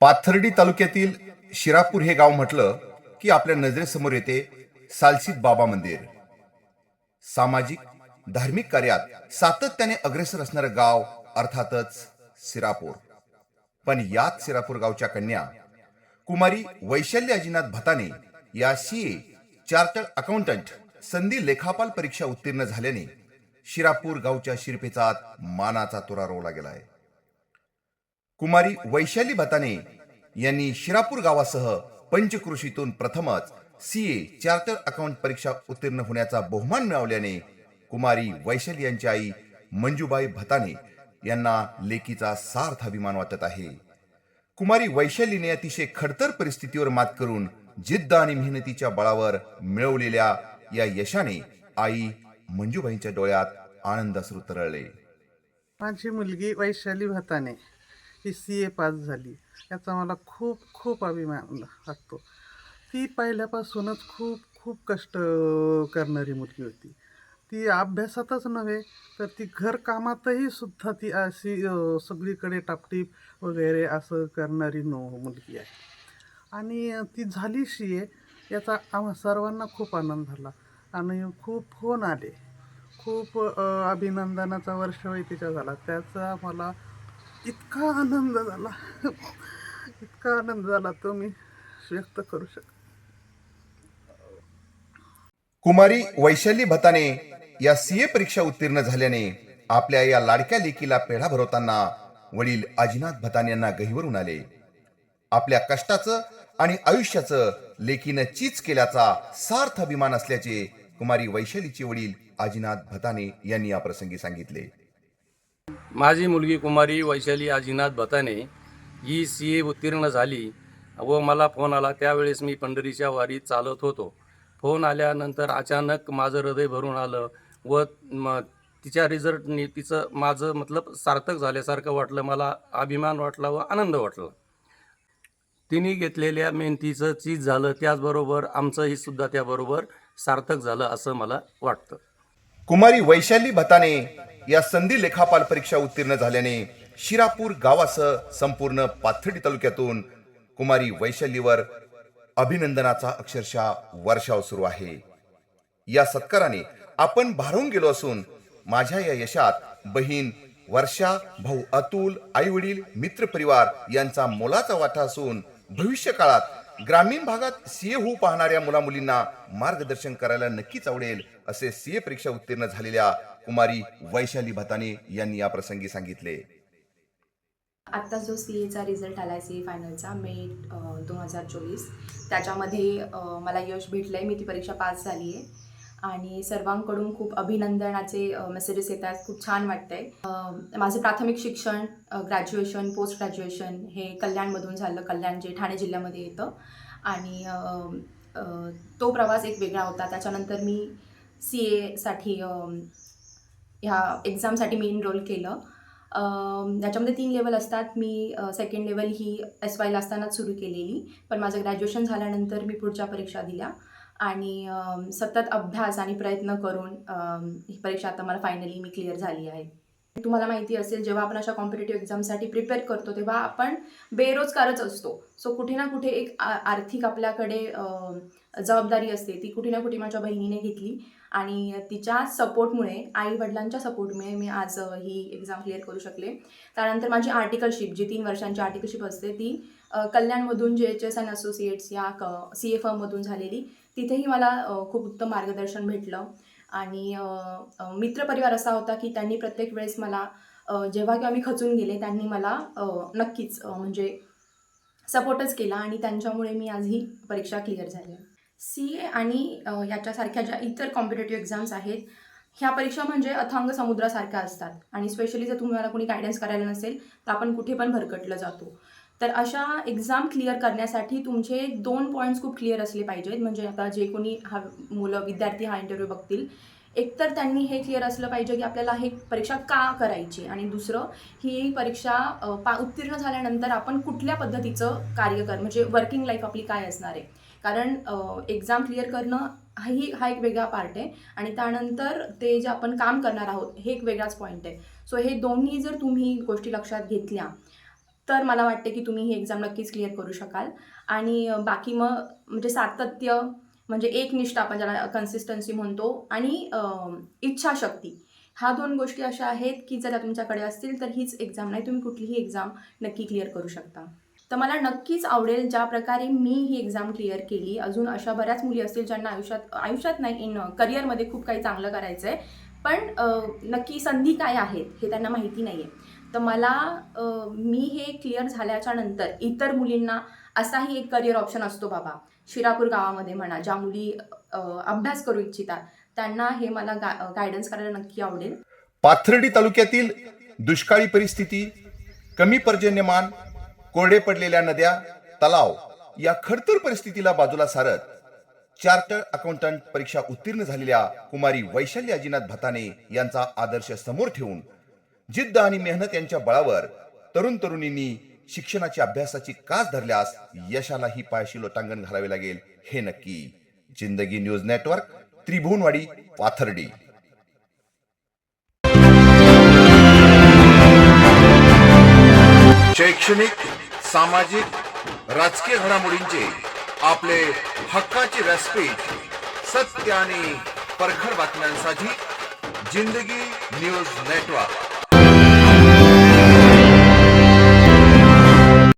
पाथर्डी तालुक्यातील शिरापूर हे गाव म्हटलं की आपल्या नजरेसमोर येते सालसीत बाबा मंदिर. सामाजिक धार्मिक कार्यात सातत्याने अग्रेसर असणारं गाव अर्थातच सिरापूर पण याच सिरापूर गावच्या कन्या कुमारी वैशाल्य अजिनाथ भताने या सीए चार्टर्ड अकाउंटंट संधी लेखापाल परीक्षा उत्तीर्ण झाल्याने शिरापूर गावच्या शिरपेचात मानाचा तुरा रोवला गेलाय. कुमारी वैशाली भताने यांनी शिरापूर गावासह पंचकृषीतून प्रथमच सीए चार्टर अकाउंट परीक्षा उत्तीर्ण होण्याचा बहुमान मिळवल्याने कुमारी वैशाली यांची आई मंजूबाई भताने यांना लेकीचा सार्थ अभिमान वाटत आहे. कुमारी वैशालीने अतिशय खडतर परिस्थितीवर मात करून जिद्द आणि मेहनतीच्या बळावर मिळवलेल्या या यशाने आई मंजूबाईंच्या डोळ्यात आनंद अश्रू तरळले. माझी मुलगी वैशाली भताने ही सी ए पास झाली. याचा मला खूप खूप अभिमान वाटतो ती पहिल्यापासूनच खूप खूप कष्ट करणारी मुलगी होती. ती अभ्यासातच नव्हे तर ती घरकामातही सुद्धा ती अशी सगळीकडे टापटीप वगैरे असं करणारी नो मुलगी आहे. आणि ती झाली शी ए याचा आम्हा सर्वांना खूप आनंद झाला. आणि खूप फोन आले. खूप अभिनंदनाचा वर्ष तिच्या झाला. त्याचा मला इतका आनंद झाला. इतका आनंद झाला तो मी व्यक्त करू शकतो कुमारी वैशाली भताने या सीए परीक्षा उत्तीर्ण झाल्याने आपल्या या लाडक्या लेकीला पेढा भरवताना वडील अजिनाथ भताने यांना गहिवरून आले. आपल्या कष्टाचं आणि आयुष्याचं लेकीनं चीच केल्याचा सार्थ अभिमान असल्याचे कुमारी वैशालीचे वडील अजिनाथ भताने यांनी या प्रसंगी सांगितले. माझी मुलगी कुमारी वैशाली आजीनाथ भताने ही सी ए उत्तीर्ण झाली व मला फोन आला. त्यावेळेस मी पंढरीच्या वारीत चालत होतो. फोन आल्यानंतर अचानक माझं हृदय भरून आलं व म तिच्या रिझल्टनी तिचं माझं मतलब सार्थक झाल्यासारखं वाटलं. मला अभिमान वाटला व आनंद वाटला. तिने घेतलेल्या मेहनतीचं चीज झालं. त्याचबरोबर आमचंही सुद्धा त्याबरोबर सार्थक झालं असं मला वाटतं. कुमारी वैशाली भताने या संधी लेखापाल परीक्षा उत्तीर्ण झाल्याने शिरापूर गावासह संपूर्ण पाथर्डी तालुक्यातून कुमारी वैशालीवर अभिनंदनाचा अक्षरशः वर्षाव सुरू आहे. या सत्काराने आपण भारून गेलो असून माझ्या या यशात बहीण वर्षा भाऊ अतुल आई वडील मित्रपरिवार यांचा मोलाचा वाटा असून भविष्य काळात ग्रामीण भागात सीए होऊ पाहणाऱ्या मुला मुलींना मार्गदर्शन करायला नक्कीच आवडेल असे सीए परीक्षा उत्तीर्ण झालेल्या कुमारी वैशाली भताने यांनी या प्रसंगी सांगितले. आत्ता जो सी एचा रिझल्ट आला आहे सी ए फायनलचा मे दोन हजार चोवीस त्याच्यामध्ये मला यश भेटलं आहे मी ती परीक्षा पास झाली आहे आणि सर्वांकडून खूप अभिनंदनाचे मेसेजेस येत आहेत खूप छान वाटतं आहे माझं प्राथमिक शिक्षण ग्रॅज्युएशन पोस्ट ग्रॅज्युएशन हे कल्याणमधून झालं. कल्याण जे ठाणे जिल्ह्यामध्ये येतं. आणि तो प्रवास एक वेगळा होता. त्याच्यानंतर मी सी एसाठी ह्या एक्झामसाठी मी इनरोल केलं. त्याच्यामध्ये तीन लेवल असतात. मी सेकंड लेवल ही एस वायला असतानाच सुरू केलेली. पण माझं ग्रॅज्युएशन झाल्यानंतर मी पुढच्या परीक्षा दिल्या. आणि सतत अभ्यास आणि प्रयत्न करून ही परीक्षा आता मला फायनली मी क्लिअर झाली आहे. तुम्हाला माहिती असेल जेव्हा आपण अशा कॉम्पिटेटिव्ह एक्झामसाठी प्रिपेअर करतो तेव्हा आपण बेरोजगारच असतो. सो कुठे ना कुठे एक आर्थिक आपल्याकडे जबाबदारी असते. ती कुठे ना कुठे माझ्या बहिणीने घेतली आणि तिच्या सपोर्टमुळे आई वडिलांच्या सपोर्टमुळे मी आज ही एक्झाम क्लिअर करू शकले. त्यानंतर माझी आर्टिकलशिप जी तीन वर्षांची आर्टिकलशिप असते ती कल्याणमधून जे एच एस अँड असोसिएट्स या क सी एफ मधून झालेली तिथेही मला खूप उत्तम मार्गदर्शन भेटलं. आणि मित्रपरिवार असा होता की त्यांनी प्रत्येक वेळेस मला जेव्हा केव्हा मी खचून गेले त्यांनी मला नक्कीच म्हणजे सपोर्टच केला आणि त्यांच्यामुळे मी आज ही परीक्षा क्लिअर झाली सी ए आणि याच्यासारख्या ज्या इतर कॉम्पिटेटिव्ह एक्झाम्स आहेत ह्या परीक्षा म्हणजे अथांग समुद्रासारख्या असतात. आणि स्पेशली जर तुम्हाला कोणी गायडन्स करायला नसेल तर आपण कुठे पण भरकटलं जातो. तर अशा एक्झाम क्लिअर करण्यासाठी तुमचे दोन पॉईंट्स खूप क्लिअर असले पाहिजेत. म्हणजे आता जे कोणी हा मुलं विद्यार्थी हा इंटरव्ह्यू बघतील एकतर त्यांनी हे क्लिअर असलं पाहिजे की आपल्याला हे परीक्षा का करायची? आणि दुसरं ही परीक्षा पा उत्तीर्ण झाल्यानंतर आपण कुठल्या पद्धतीचं कार्य कर म्हणजे वर्किंग लाईफ आपली काय असणार आहे? कारण एक्झाम क्लिअर करणं हाही हा एक वेगळा पार्ट आहे. आणि त्यानंतर ते जे आपण काम करणार आहोत हे एक वेगळाच पॉईंट आहे. सो हे दोन्ही जर तुम्ही गोष्टी लक्षात घेतल्या तर मला वाटते की तुम्ही ही एक्झाम नक्कीच क्लिअर करू शकाल. आणि बाकी मग म्हणजे सातत्य म्हणजे एकनिष्ठ आपण ज्याला कन्सिस्टन्सी म्हणतो आणि इच्छाशक्ती. ह्या दोन गोष्टी अशा आहेत की जर तुमच्याकडे असतील तर हीच एक्झाम नाही तुम्ही कुठलीही एक्झाम नक्की क्लिअर करू शकता. तर मला नक्कीच आवडेल ज्या प्रकारे मी ही एक्झाम क्लिअर केली. अजून अशा बऱ्याच मुली असतील ज्यांना आयुष्यात आयुष्यात नाही इन करिअरमध्ये खूप काही चांगलं करायचं आहे पण नक्की संधी काय आहेत हे त्यांना माहिती नाही आहे तर मला मी हे क्लिअर झाल्याच्यानंतर इतर मुलींना असाही एक करिअर ऑप्शन असतो बाबा. शिरापूर गावामध्ये म्हणा ज्या मुली अभ्यास करू इच्छितात त्यांना हे मला गा गायडन्स करायला नक्की आवडेल. पाथर्डी तालुक्यातील दुष्काळी परिस्थिती कमी पर्जन्यमान कोरडे पडलेल्या नद्या तलाव या खडतर परिस्थितीला बाजूला सारत चार्टर्ड अकाउंटंट परीक्षा उत्तीर्ण झालेल्या कुमारी वैशाली अजिनाथ भताने यांचा आदर्श समोर ठेवून जिद्द आणि मेहनत यांच्या बळावर तरुण तरुणींनी शिक्षणाची अभ्यासाची कास धरल्यास यशालाही पायशी लोटांगण घालावे लागेल हे नक्की. जिंदगी न्यूज नेटवर्क त्रिभुवनवाडी पाथर्डी. शैक्षणिक सामाजिक राजकीय घडामोडींचे आपले हक्काचे व्यासपीठ सत्य आणि परखड बातम्यांसाठी जिंदगी न्यूज नेटवर्क.